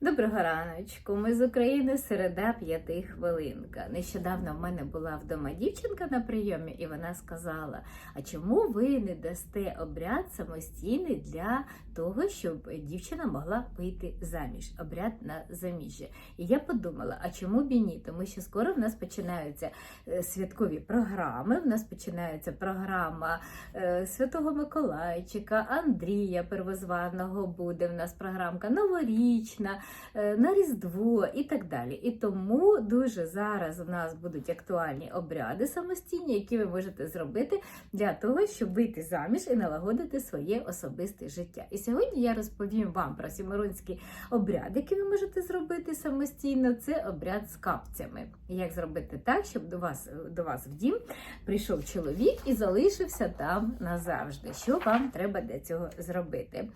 Доброго раночку. Ми з України середа п'яти хвилинка. Нещодавно в мене була вдома дівчинка на прийомі, і вона сказала: А чому ви не дасте обряд самостійний для того, щоб дівчина могла вийти заміж? Обряд на заміжжя. І я подумала: а чому б і ні? Тому що скоро в нас починаються е, святкові програми. В нас починається програма е, Святого Миколайчика, Андрія Первозваного буде. В нас програмка новорічна на Різдво і так далі. І тому дуже зараз у нас будуть актуальні обряди самостійні, які ви можете зробити для того, щоб вийти заміж і налагодити своє особисте життя. І сьогодні я розповім вам про сімеронський обряд, який ви можете зробити самостійно. Це обряд з капцями. Як зробити так, щоб до вас до вас в дім прийшов чоловік і залишився там назавжди. Що вам треба для цього зробити?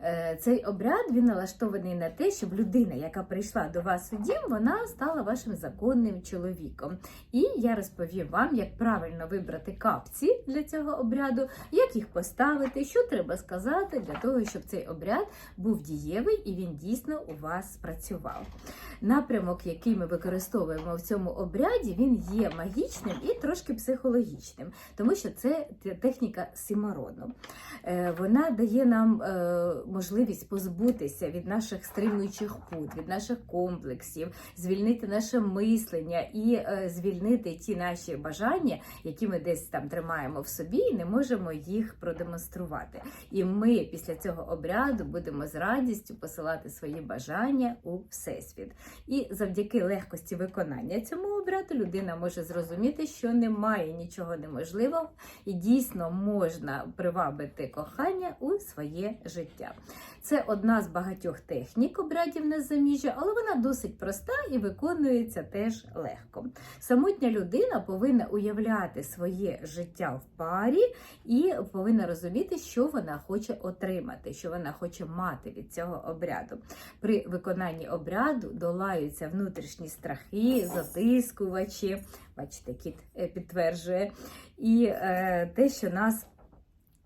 Е, Цей обряд він налаштований на те, щоб людина, яка прийшла до вас у дім, вона стала вашим законним чоловіком. І я розповім вам, як правильно вибрати капці для цього обряду, як їх поставити, що треба сказати для того, щоб цей обряд був дієвий і він дійсно у вас спрацював. Напрямок, який ми використовуємо в цьому обряді, він є магічним і трошки психологічним, тому що це техніка сімарону. Е, Вона дає нам е, можливість позбутися від наших стримуючих пут, від наших комплексів, звільнити наше мислення і е, звільнити ті наші бажання, які ми десь там тримаємо в собі, і не можемо їх продемонструвати. І ми після цього обряду будемо з радістю посилати свої бажання у всесвіт. І завдяки легкості виконання цьому обряду людина може зрозуміти, що немає нічого неможливого, і дійсно можна привабити кохання у своє життя. Це одна з багатьох технік обрядів на заміжжя, але вона досить проста і виконується теж легко. Самотня людина повинна уявляти своє життя в парі і повинна розуміти, що вона хоче отримати, що вона хоче мати від цього обряду. При виконанні обряду долаються внутрішні страхи, затискувачі. Бачите, кіт е, підтверджує, і е, те, що нас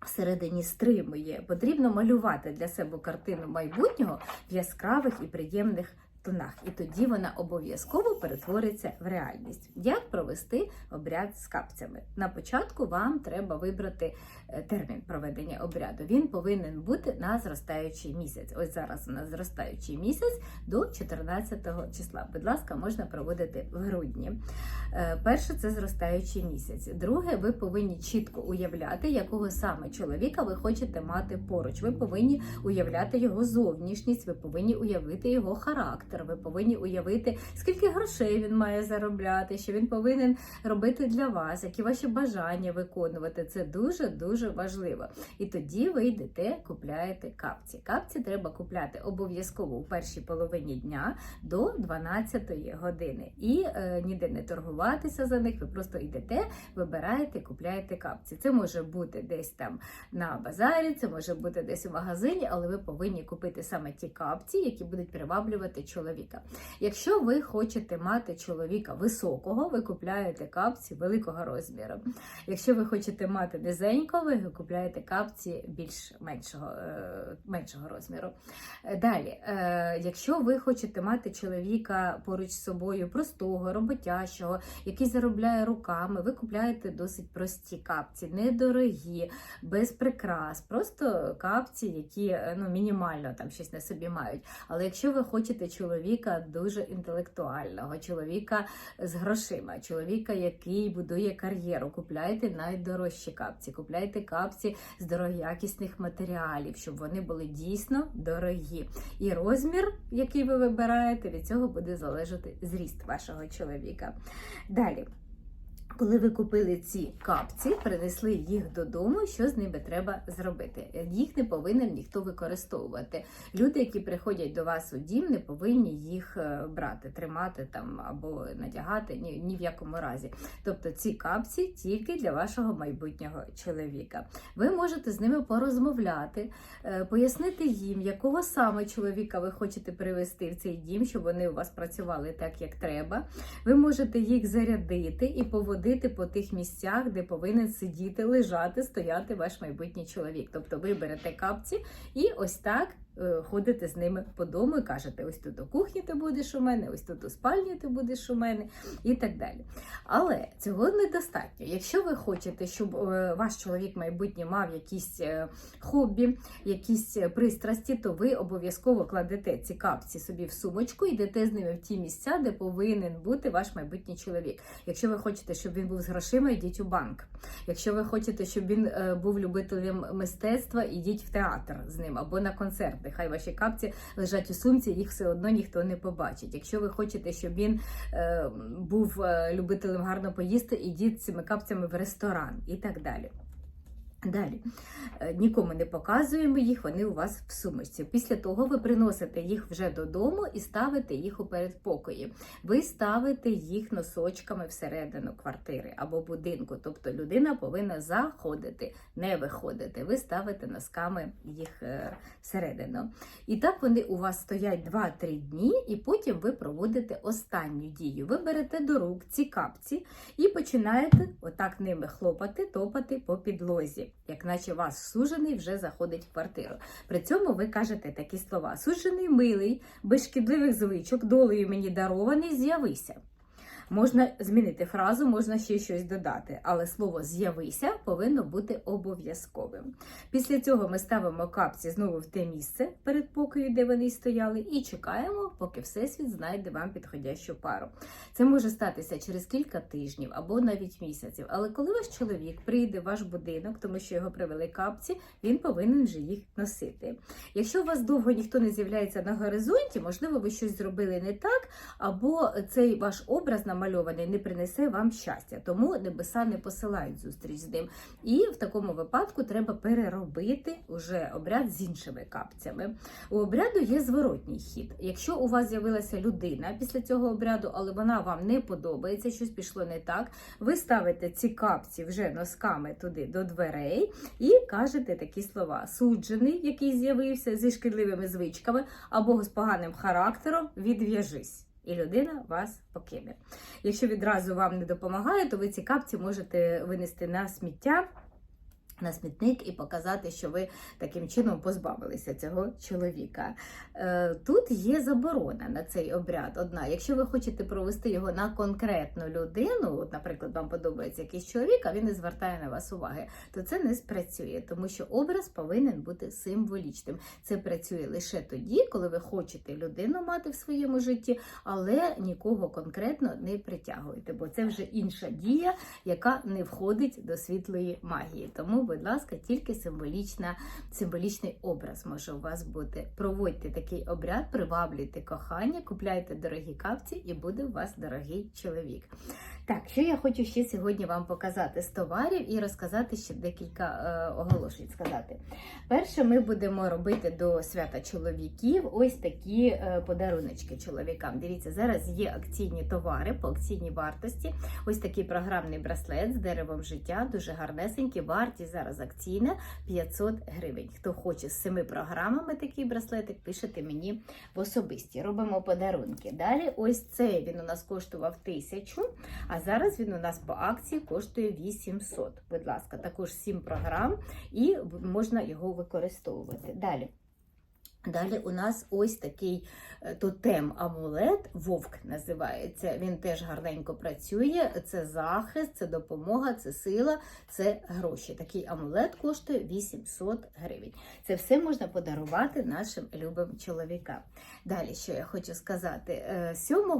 всередині стримує. Потрібно малювати для себе картину майбутнього в яскравих і приємних тонах. І тоді вона обов'язково перетвориться в реальність. Як провести обряд з капцями? На початку вам треба вибрати е, термін проведення обряду. Він повинен бути на зростаючий місяць. Ось зараз у нас зростаючий місяць до 14 числа. Будь ласка, можна проводити в грудні. Е, Перше це зростаючий місяць. Друге, ви повинні чітко уявляти, якого саме чоловіка ви хочете мати поруч. Ви повинні уявляти його зовнішність, ви повинні уявити його характер. Ви повинні уявити, скільки грошей він має заробляти, що він повинен робити для вас, які ваші бажання виконувати. Це дуже дуже важливо. І тоді ви йдете, купляєте капці. Капці треба купляти обов'язково у першій половині дня до 12 години. І е, ніде не торгуватися за них. Ви просто йдете, вибираєте, купляєте капці. Це може бути десь там на базарі, це може бути десь у магазині, але ви повинні купити саме ті капці, які будуть приваблювати чоловіка. Якщо ви хочете мати чоловіка високого, ви купляєте капці великого розміру. Якщо ви хочете мати низенького, ви купляєте капці більш меншого, е, меншого розміру. Е, Далі, е, якщо ви хочете мати чоловіка поруч з собою простого, роботящого, який заробляє руками, ви купляєте досить прості капці, недорогі, без прикрас, просто капці, які ну, мінімально там щось на собі мають. Але якщо ви хочете чоловіка дуже інтелектуального, чоловіка з грошима, чоловіка, який будує кар'єру, купляйте найдорожчі капці, купляйте капці з дорогоякісних матеріалів, щоб вони були дійсно дорогі. І розмір, який ви вибираєте, від цього буде залежати зріст вашого чоловіка. Далі. Коли ви купили ці капці, принесли їх додому, що з ними треба зробити? Їх не повинен ніхто використовувати. Люди, які приходять до вас у дім, не повинні їх е, брати, тримати там або надягати ні, ні в якому разі. Тобто ці капці тільки для вашого майбутнього чоловіка. Ви можете з ними порозмовляти, е, пояснити їм, якого саме чоловіка ви хочете привести в цей дім, щоб вони у вас працювали так, як треба. Ви можете їх зарядити і поводити по тих місцях, де повинен сидіти, лежати, стояти ваш майбутній чоловік. Тобто ви берете капці і ось так ходите з ними по дому і кажете: ось тут у кухні ти будеш у мене, ось тут у спальні ти будеш у мене, і так далі. Але цього недостатньо. Якщо ви хочете, щоб е, ваш чоловік майбутнє мав якісь е, хобі, якісь е, пристрасті, то ви обов'язково кладете ці капці собі в сумочку, йдете з ними в ті місця, де повинен бути ваш майбутній чоловік. Якщо ви хочете, щоб він був з грошима, йдіть у банк. Якщо ви хочете, щоб він е, був любителем мистецтва, ідіть в театр з ним або на концерти. Хай ваші капці лежать у сумці, їх все одно ніхто не побачить. Якщо ви хочете, щоб він е, був е, любителем гарно поїсти, ідіть цими капцями в ресторан і так далі. Далі Е, нікому не показуємо їх, вони у вас в сумочці. Після того ви приносите їх вже додому і ставите їх у передпокої. Ви ставите їх носочками всередину квартири або будинку. Тобто людина повинна заходити, не виходити. Ви ставите носками їх е, всередину. І так вони у вас стоять 2-3 дні, і потім ви проводите останню дію. Ви берете до рук ці капці і починаєте отак ними хлопати, топати по підлозі, як наче вас сужений вже заходить в квартиру. При цьому ви кажете такі слова: сужений милий, без шкідливих звичок, долею мені дарований, з'явися. Можна змінити фразу, можна ще щось додати, але слово з'явися повинно бути обов'язковим. Після цього ми ставимо капці знову в те місце перед покою, де вони стояли, і чекаємо, поки Всесвіт знайде вам підходящу пару. Це може статися через кілька тижнів або навіть місяців. Але коли ваш чоловік прийде в ваш будинок, тому що його привели капці, він повинен вже їх носити. Якщо у вас довго ніхто не з'являється на горизонті, можливо, ви щось зробили не так, або цей ваш образ намальований не принесе вам щастя, тому небеса не посилають зустріч з ним. І в такому випадку треба переробити уже обряд з іншими капцями. У обряду є зворотній хід. Якщо у вас з'явилася людина після цього обряду, але вона вам не подобається, щось пішло не так, ви ставите ці капці вже носками туди до дверей і кажете такі слова: суджений, який з'явився зі шкідливими звичками або з поганим характером, відв'яжись. І людина вас покине. Якщо відразу вам не допомагає, то ви ці капці можете винести на сміття. На смітник і показати, що ви таким чином позбавилися цього чоловіка. Е, Тут є заборона на цей обряд. Одна, якщо ви хочете провести його на конкретну людину, от, наприклад, вам подобається якийсь чоловік, а він не звертає на вас уваги, то це не спрацює, тому що образ повинен бути символічним. Це працює лише тоді, коли ви хочете людину мати в своєму житті, але нікого конкретно не притягуєте, бо це вже інша дія, яка не входить до світлої магії. Тому, будь ласка, тільки символічна, символічний образ може у вас бути. Проводьте такий обряд, приваблюйте кохання, купляйте дорогі капці, і буде у вас дорогий чоловік. Так, що я хочу ще сьогодні вам показати з товарів і розказати ще декілька е, оголошень сказати. Перше, ми будемо робити до свята чоловіків ось такі е, подаруночки чоловікам. Дивіться, зараз є акційні товари по акційній вартості. Ось такий програмний браслет з деревом життя, дуже гарнесенький. Вартість зараз акційна 500 гривень. Хто хоче з цими програмами такий браслетик, пишете мені в особисті. Робимо подарунки. Далі, ось цей він у нас коштував 1000, а зараз він у нас по акції коштує 800. Будь ласка, також 7 програм, і можна його використовувати. Далі. Далі у нас ось такий е, тотем амулет, вовк називається. Він теж гарненько працює. Це захист, це допомога, це сила, це гроші. Такий амулет коштує 800 гривень. Це все можна подарувати нашим любим чоловікам. Далі, що я хочу сказати, Е, 7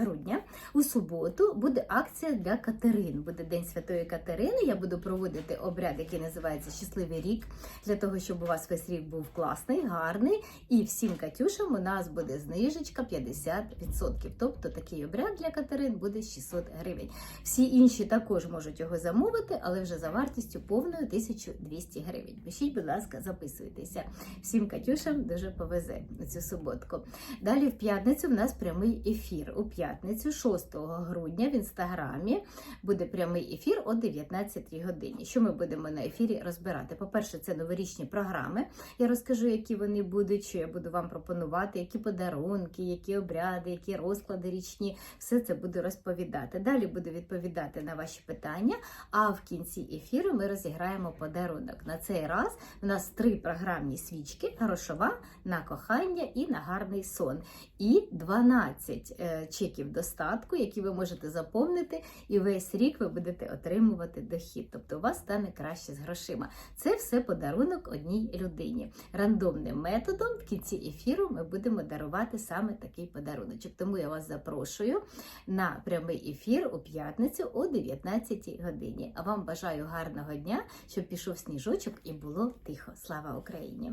грудня у суботу буде акція для Катерин. Буде День Святої Катерини. Я буду проводити обряд, який називається Щасливий рік, для того, щоб у вас весь рік був класний, гарний. І всім Катюшам у нас буде знижечка 50%. Тобто такий обряд для Катерин буде 600 гривень. Всі інші також можуть його замовити, але вже за вартістю повною 1200 гривень. Пишіть, будь ласка, записуйтеся. Всім Катюшам дуже повезе цю суботку. Далі в п'ятницю в нас прямий ефір. У п'ятницю п'ятницю, 6 грудня, в інстаграмі буде прямий ефір о 19 годині. Що ми будемо на ефірі розбирати? По-перше, це новорічні програми. Я розкажу, які вони будуть, що я буду вам пропонувати, які подарунки, які обряди, які розклади річні. Все це буду розповідати. Далі буду відповідати на ваші питання. А в кінці ефіру ми розіграємо подарунок. На цей раз у нас три програмні свічки: грошова на кохання і на гарний сон. І 12 е, чеків достатку, які ви можете заповнити, і весь рік ви будете отримувати дохід. Тобто у вас стане краще з грошима. Це все подарунок одній людині. Рандомним методом в кінці ефіру ми будемо дарувати саме такий подаруночок. Тому я вас запрошую на прямий ефір у п'ятницю о 19 годині. А вам бажаю гарного дня, щоб пішов сніжочок і було тихо. Слава Україні!